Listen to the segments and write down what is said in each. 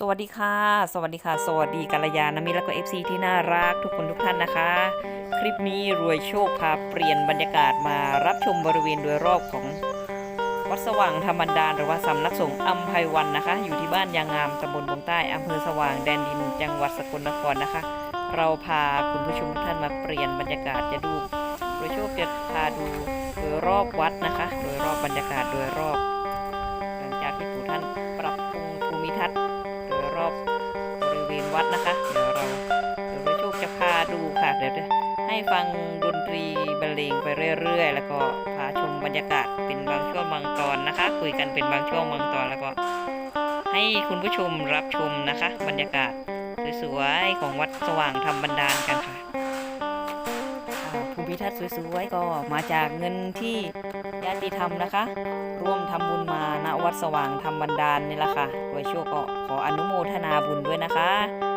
สวัสดีค่ะ สวัสดีค่ะ สวัสดีกัลยาณมิตรและก็ FC ที่น่ารักทุกคนทุกท่านนะคะ คลิปนี้รวยโชคพาเปลี่ยนบรรยากาศมารับชมบริเวณโดยรอบของวัดสว่างธรรมดานหรือว่าสำนักสงฆ์อัมไพวันนะคะ อยู่ที่บ้านยางงามตำบลบงใต้อำเภอสว่างแดนดินจังหวัดสกลนครนะคะ เราพาคุณผู้ชมทุกท่านมาเปลี่ยนบรรยากาศจะดูรวยโชคจะพาดูโดยรอบวัดนะคะ โดยรอบบรรยากาศโดยรอบ หลังจากที่ปู่ท่านปรับปรุงภูมิทัศน์ รอบบริเวณวัดนะคะ เดี๋ยวเราเดี๋ยวพระโชคจะพาดูค่ะเดี๋ยวจะให้ฟังดนตรีบรรเลงไปเรื่อยๆ แล้วก็พาชมบรรยากาศเป็นบางช่วงบางตอนนะคะ คุยกันเป็นบางช่วงบางตอนแล้วก็ ให้คุณผู้ชมรับชมนะคะ บรรยากาศสวยๆของวัดสว่างธรรมบันดาลกันค่ะภูมิทัศน์สวยๆก็มาจากเงินที่ญาติธรรมนะคะ ร่วมทำบุญมาณวัดสว่างธรรมบันดาลนี่แหละค่ะโดยโชคก็ขออนุโมทนาบุญด้วยนะคะ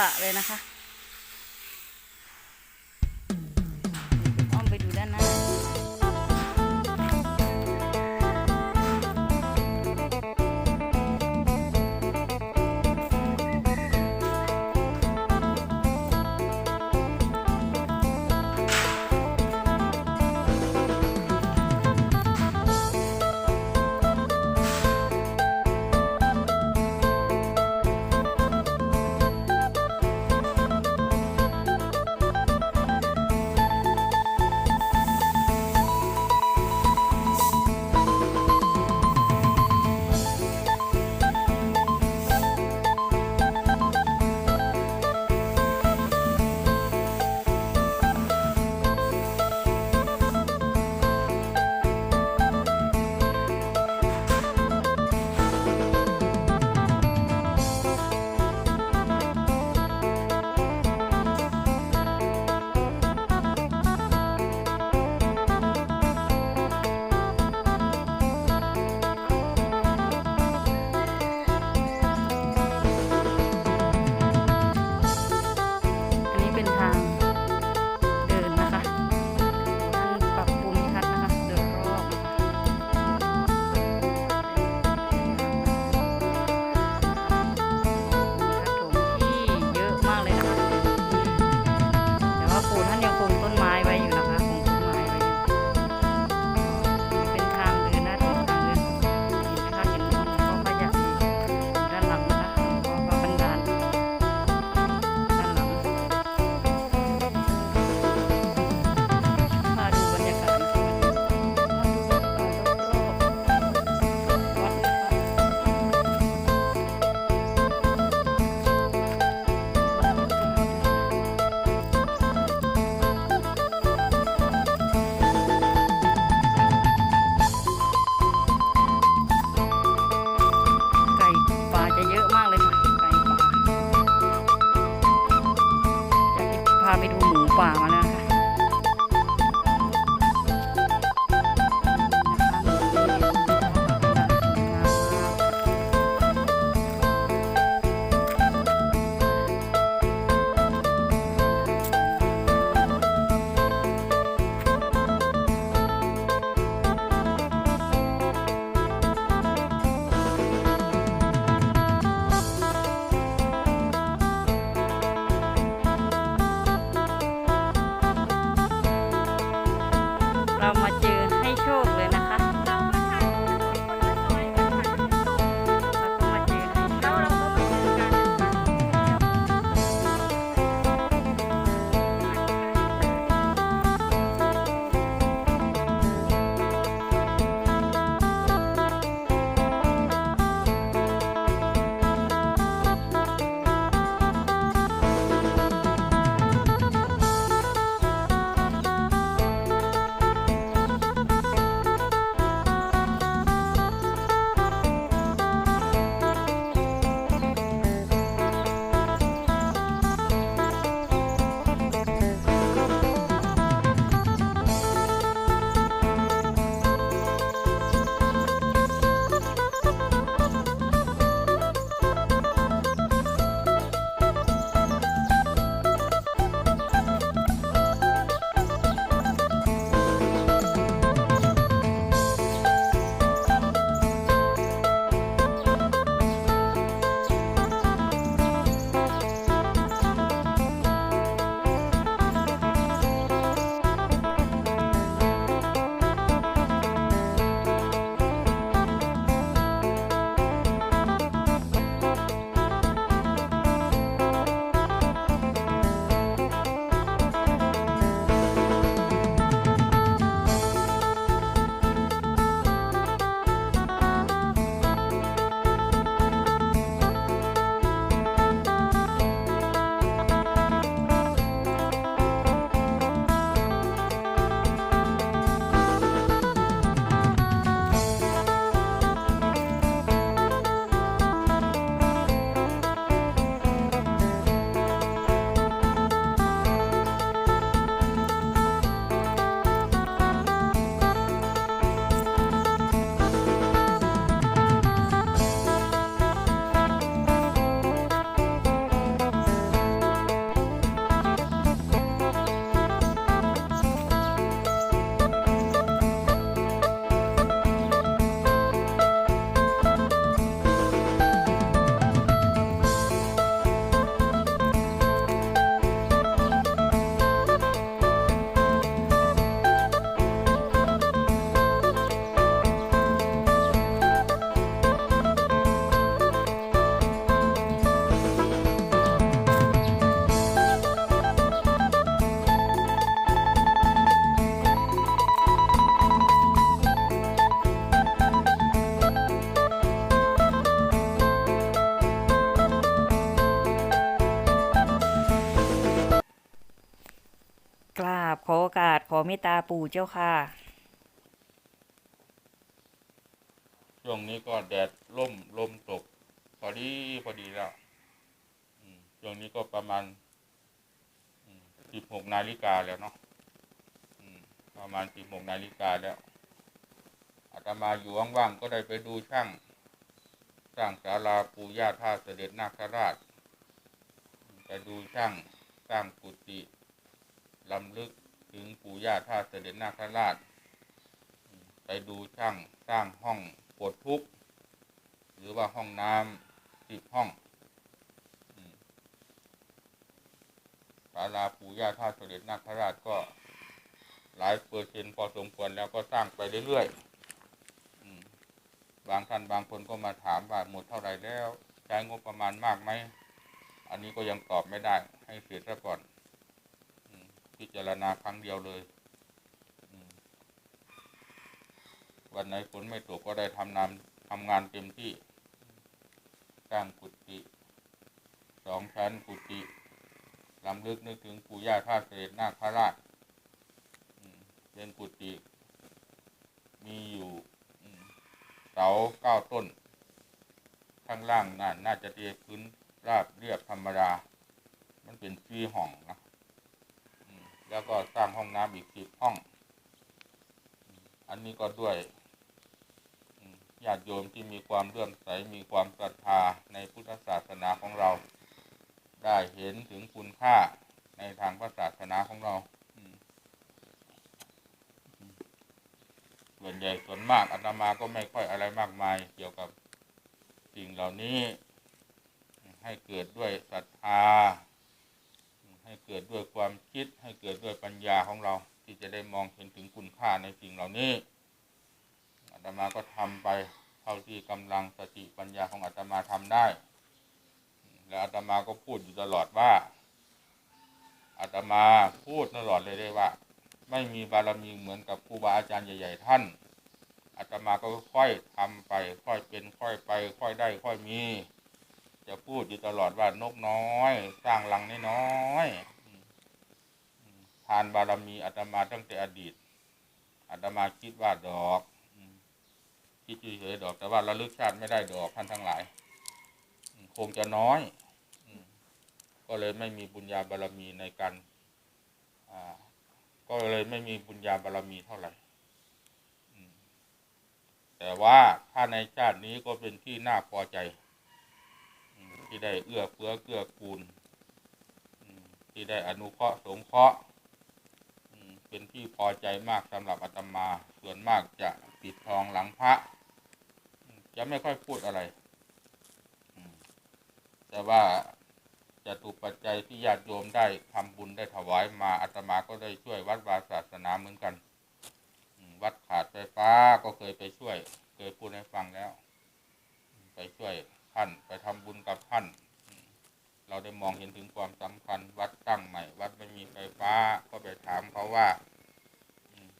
ละเลยนะคะ เรามาเจอให้โชค ขออากาศขอเมตตาปู่เจ้าค่ะ ช่วงนี้ก็แดดล่มลมตก พอดีพอดีแล้วช่วงนี้ก็ประมาณสิบหกนาฬิกาแล้วเนาะประมาณสิบหกนาฬิกาแล้วอาตมาอยู่ว่างๆก็ได้ไปดูช่างสร้างศาลาปู่ย่าท่าเสด็จนาคราชไปดูช่างสร้างกุฏิลำลึก ถึงปู่ย่าท่าเสด็จนาคราช ไปดูช่างสร้างห้องปลดทุกข์หรือว่าห้องน้ำสิบห้องศาลาปู่ย่าท่าเสด็จนาคราชก็หลายเปอร์เซ็นต์พอสมควรแล้วก็สร้างไปเรื่อยๆบางท่านบางคนก็มาถามว่าหมดเท่าไหร่แล้ว ใช้งบประมาณมากไหม อันนี้ก็ยังตอบไม่ได้ให้เสร็จซะก่อน พิจารณาครั้งเดียวเลยวันไหนฝนไม่ตกก็ได้ทำนำทำงานเต็มที่สร้างกุฏิสองชั้นกุฏิลำลึกนึกถึงปู่ย่าท่าเสด็จนาคราชเป็นกุฏิมีอยู่เสาเก้าต้น ข้างล่างน่าน่าจะเทพื้นราบเรียบธรรมดา มันเป็นฟีห้องนะ แล้วก็สร้างห้องน้ำอีกสิบห้อง อันนี้ก็ด้วยญาติโยมที่มีความเลื่อมใสมีความศรัทธาในพุทธศาสนาของเรา ได้เห็นถึงคุณค่าในทางพระศาสนาของเราอืมส่วนใหญ่ส่วนมากอาตมาก็ไม่ค่อยอะไรมากมาย เกี่ยวกับสิ่งเหล่านี้ ให้เกิดด้วยศรัทธา ให้เกิดด้วยความคิดให้เกิดด้วยปัญญาของเรา ที่จะได้มองเห็นถึงคุณค่าในสิ่งเหล่านี้อาตมาก็ทำไปเท่าที่กำลังสติปัญญาของอาตมาทำได้ และอาตมาก็พูดอยู่ตลอดว่าอาตมาพูดตลอดเลยได้ว่า ไม่มีบารมีเหมือนกับครูบาอาจารย์ใหญ่ ๆ ท่านอาตมาก็ค่อยทำไป ค่อยเป็นค่อยไป ค่อยได้ค่อยมี จะพูดอยู่ตลอดว่านกน้อย สร้างรังน้อยทานบารมีอาตมาตั้งแต่อดีตอาตมาคิดว่าดอกคิดเฉยๆดอกแต่ว่าระลึกชาติไม่ได้ดอกท่านทั้งหลาย คงจะน้อยก็เลยไม่มีบุญญาบารมีในการก็เลยไม่มีบุญญาบารมีเท่าไหร่แต่ว่าถ้าในชาตินี้ก็เป็นที่น่าพอใจ ที่ได้เอื้อเฟื้อเกื้อกูลที่ได้อนุเคราะห์สงเคราะห์เป็นที่พอใจมากสำหรับอาตมา ส่วนมากจะปิดทองหลังพระ จะไม่ค่อยพูดอะไร แต่ว่าจะถูกปัจจัยที่ญาติโยมได้ทำบุญได้ถวายมาอาตมาก็ได้ช่วยวัดวาศาสนาเหมือนกัน วัดขาดไฟฟ้าก็เคยไปช่วย เคยพูดให้ฟังแล้ว ไปช่วยท่านไปทำบุญ ถึงความสำคัญวัดตั้งใหม่ วัดไม่มีไฟฟ้า ก็ไปถามเขาว่า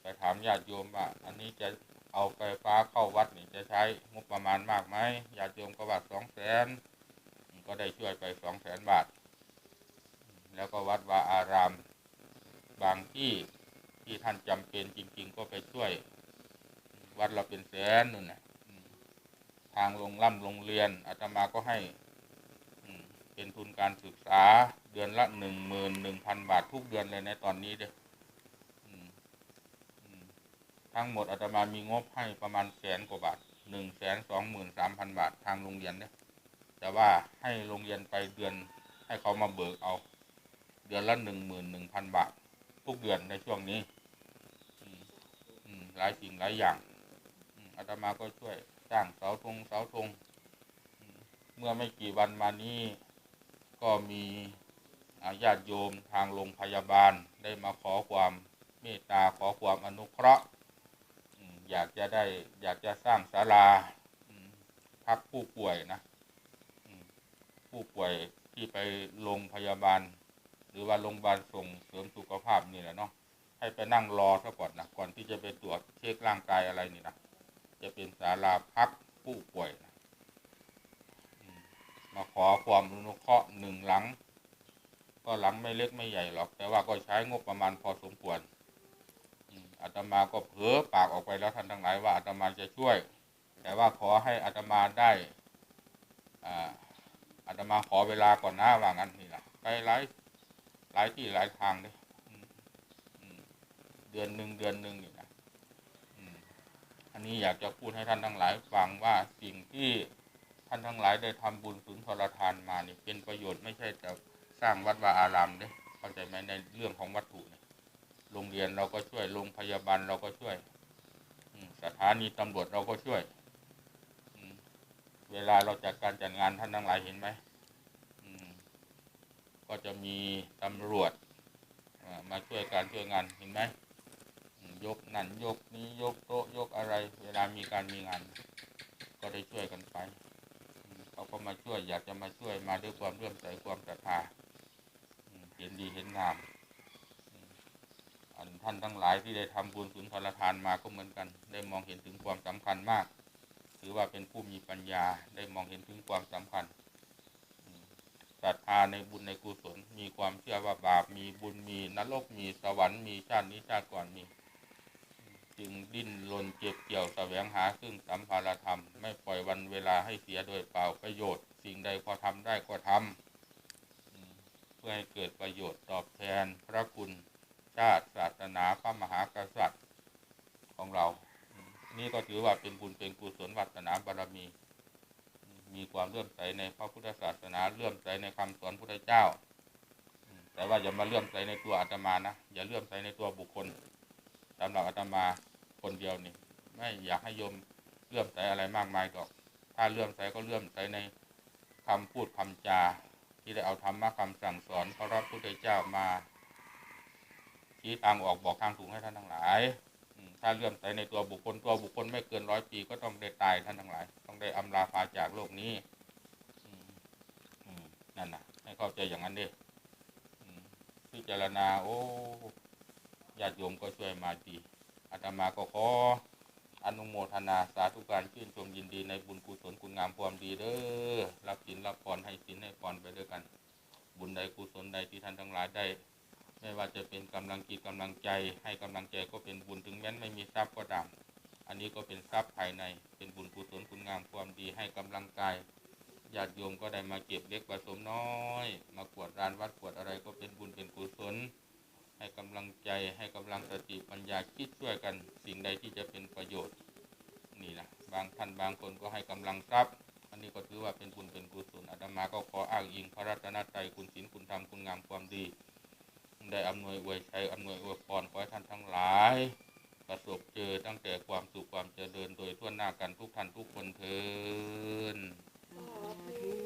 ไปถามญาติโยมว่า อันนี้จะเอาไฟฟ้าเข้าวัดนี่จะใช้งบประมาณมากไหมญาติโยมก็ว่าสองแสนก็ได้ช่วยไปสองแสนบาท แล้วก็วัดวาอาราม บางที่ที่ท่านจำเป็นจริง ๆ ก็ไปช่วย วัดเราเป็นแสนนู่นนะทางโรงร่ำโรงเรียนอาตมาก็ให้ เป็นทุนการศึกษาเดือนละหนึ่งหมื่นหนึ่งพันบาททุกเดือนเลยในตอนนี้เด้อทั้งหมดอาตมามีงบให้ประมาณแสนกว่าบาทหนึ่งแสนสองหมื่นสามพันบาททางโรงเรียนเนี่ยแต่ว่าให้โรงเรียนไปเดือนให้เขามาเบิกเอา เดือนละหนึ่งหมื่นหนึ่งพันบาท ทุกเดือนในช่วงนี้หลายสิ่งหลายอย่างอาตมาก็ช่วยสร้างเสาธงเสาธงเมื่อไม่กี่วันมานี้ ก็มีญาติโยมทางโรงพยาบาลได้มาขอความเมตตาขอความอนุเคราะห์อยากจะได้อยากจะสร้างศาลาพักผู้ป่วยนะผู้ป่วยที่ไปโรงพยาบาล หรือว่าโรงพยาบาลส่งเสริมสุขภาพนี่แหละเนาะให้ไปนั่งรอซะก่อนนะก่อนที่จะไปตรวจเช็คร่างกายอะไรนี่นะจะเป็นศาลาพักผู้ป่วย มาขอความอนุเคราะห์หนึ่งหลัง ก็หลังไม่เล็กไม่ใหญ่หรอก แต่ว่าก็ใช้งบประมาณพอสมควรอาตมาก็เผลอปากออกไปแล้วท่านทั้งหลายว่าอาตมาจะช่วย แต่ว่าขอให้อาตมาได้อาตมาขอเวลาก่อนนะว่างั้นนี่แหละไปหลายหลายที่หลายทางเลยเดือนหนึ่งเดือนหนึ่งนี่นะอันนี้อยากจะพูดให้ท่านทั้งหลายฟังว่าสิ่งที่ ท่านทั้งหลายได้ทำบุญสุนทรทานมานี่เป็นประโยชน์ไม่ใช่แต่สร้างวัดวาอารามเด้เข้าใจไหมในเรื่องของวัตถุเนี่ยโรงเรียนเราก็ช่วยโรงพยาบาลเราก็ช่วยสถานีตำรวจเราก็ช่วยเวลาเราจัดการจัดงานท่านทั้งหลายเห็นไหมก็จะมีตำรวจมาช่วยการช่วยงานเห็นไหมยกนั่นยกนี้ยกโต๊ะยกอะไร เวลามีการมีงาน ก็ได้ช่วยกันไป ก็มาช่วย อยากจะมาช่วยมาด้วยความเรื่อมใสความศรัทธาเห็นดีเห็นงามอันท่านทั้งหลายที่ได้ทำบุญสุนทรทานมาก็เหมือนกัน ได้มองเห็นถึงความสำคัญมาก ถือว่าเป็นผู้มีปัญญาได้มองเห็นถึงความสำคัญศรัทธาในบุญในกุศล มีความเชื่อว่าบาปมีบุญมีนรกมีสวรรค์มีชาตินี้ชาติก่อนมี จึงดิ้นรนเจ็บเกี่ยวแสวงหาซึ่งสัมภารธรรม ไม่ปล่อยวันเวลาให้เสียโดยเปล่าประโยชน์ สิ่งใดพอทำได้ก็ทำอืมเพื่อให้เกิดประโยชน์ตอบแทนพระคุณชาติศาสนาพระมหากษัตริย์ของเรา นี่ก็ถือว่าเป็นบุญเป็นกุศลวัฒนาบารมี มีความเลื่อมใสในพระพุทธศาสนาเลื่อมใสในคำสอนพุทธเจ้า แต่ว่าอย่ามาเลื่อมใสในตัวอาตมานะอย่าเลื่อมใสในตัวบุคคลสำหรับอาตมา คนเดียวนี่ ไม่อยากให้โยมเลื่อมใสอะไรมากมายหรอกถ้าเลื่อมใสก็เลื่อมใสในคำพูดคำจา ที่ได้เอาธรรมะคำสั่งสอนพระพุทธเจ้ามาชี้ทางออกบอกทางถูกให้ท่านทั้งหลายถ้าเลื่อมใสในตัวบุคคลตัวบุคคลไม่เกินร้อยปีก็ต้องได้ตายท่านทั้งหลาย ต้องได้อำลาพาจากโลกนี้นั่นนะให้เข้าใจอย่างนั้นดิพิจารณาโอ้ญาติโยมก็ช่วยมาดี อาตมาก็ขออนุโมทนาสาธุการชื่นชมยินดีในบุญกุศลคุณงามความดีเด้อรับสินรับพรให้สินให้พรไปด้วยกัน บุญใดกุศลใดที่ท่านทั้งหลายได้ ไม่ว่าจะเป็นกำลังจิตกำลังใจ ให้กำลังใจก็เป็นบุญถึงแม้นไม่มีทรัพย์ก็ตามอันนี้ก็เป็นทรัพย์ภายในเป็นบุญกุศลคุณงามความดีให้กำลังกายญาติโยมก็ได้มาเก็บเล็กผสมน้อย มากวดรานวัดกวดอะไรก็เป็นบุญเป็นกุศล ให้กำลังใจให้กำลังสติปัญญาคิดช่วยกันสิ่งใดที่จะเป็นประโยชน์นี่นะบางท่านบางคนก็ให้กำลังทรัพย์ อันนี้ก็ถือว่าเป็นบุญเป็นกุศลอาตมาก็ขออ้างอิงพระรัตนตรัยคุณศีลคุณธรรมคุณงามความดี ได้อำนวยอวยชัยอำนวยอวยพรขอให้ท่านทั้งหลายประสบเจอตั้งแต่ความสุขความเจริญโดยทั่วหน้ากันทุกท่านทุกคนเทิน